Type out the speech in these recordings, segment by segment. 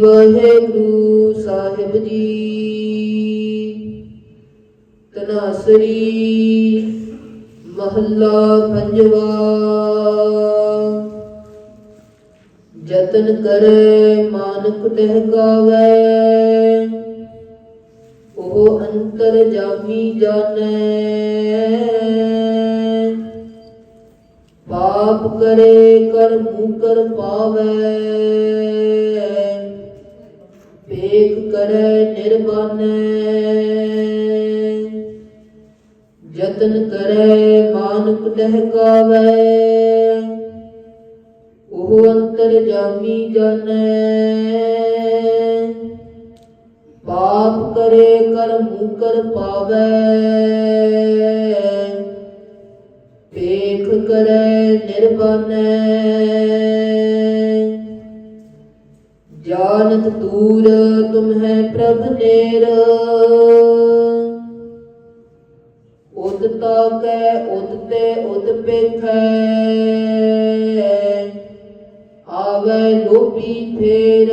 ਵਾਹਿਗੁਰੂ ਸਾਹਿਬ ਜੀ। ਤਨਾਸਰੀ ਮਹੱਲਾ ਪੰਜਵਾ। ਜਤਨ ਕਰੇ ਮਾਨਕ ਟਹਿਕਾਵੇ। ਉਹ ਅੰਤਰ ਜਾਮੀ ਜਾਣੈ। ਪਾਪ ਕਰੇ ਕਰ ਮੂਕਰ ਪਾਵੇ। ਕਰੇ ਨਿਰਬਾਨੈ ਜਤਨ ਕਰੈ ਮਾਨਕ ਟਹਿਕਾਵੇ ਉਹ ਅੰਤਰ ਜਾਮੀ ਜਾਣੈ। ਪਾਪ ਕਰੇ ਕਰ ਮੂਕਰ ਪਾਵੇ। ਪੇਖ ਕਰੈ ਨਿਰਬਾਨੈ ਜਾਣਤ ਦੂਰ ਤੁਮ ਹੈ ਪ੍ਰਭ ਨੇਰ। ਉਦ ਤਾਕੈ, ਉਦ ਤੇ ਉਦ ਪੇਖੈ। ਆਵੇ ਲੋਭੀ ਫੇਰ।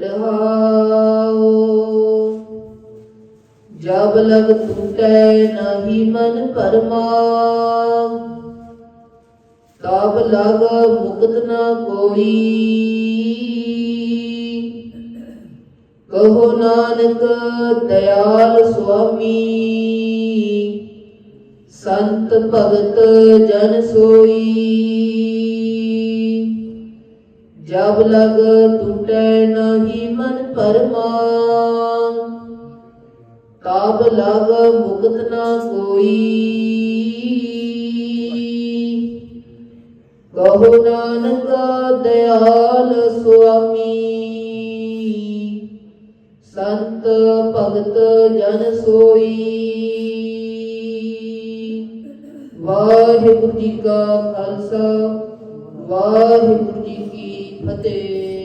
ਰਹਾਉ। ਜਬ ਲਗ ਟੂਟੈ ਨਾਹੀ ਮਨ ਪਰਮਾ ਤਬ ਲਗ ਮੁਕਤ ਨਾ ਕੋਈ। ਕਹੋ ਨਾਨਕ, ਦਇਆਲ ਸੁਆਮੀ, ਸੰਤ ਭਗਤ ਜਨ ਸੋਈ। ਜਬ ਲਗ ਟੂਟੈ ਨਾਹੀ ਮਨ ਪਰਮਾ, ਤਾਬ ਲਗ ਮੁਕਤ ਨਾ ਕੋਈ। ਕਹੋ ਨਾਨਕ ਦਇਆਲ ਸੁਆਮੀ। ਸੰਤ ਭਗਤ ਜਨ ਸੋਈ। ਵਾਹਿਗੁਰੂ ਜੀ ਕਾ ਖਾਲਸਾ, ਵਾਹਿਗੁਰੂ ਜੀ ਕੀ ਫਤਿਹ।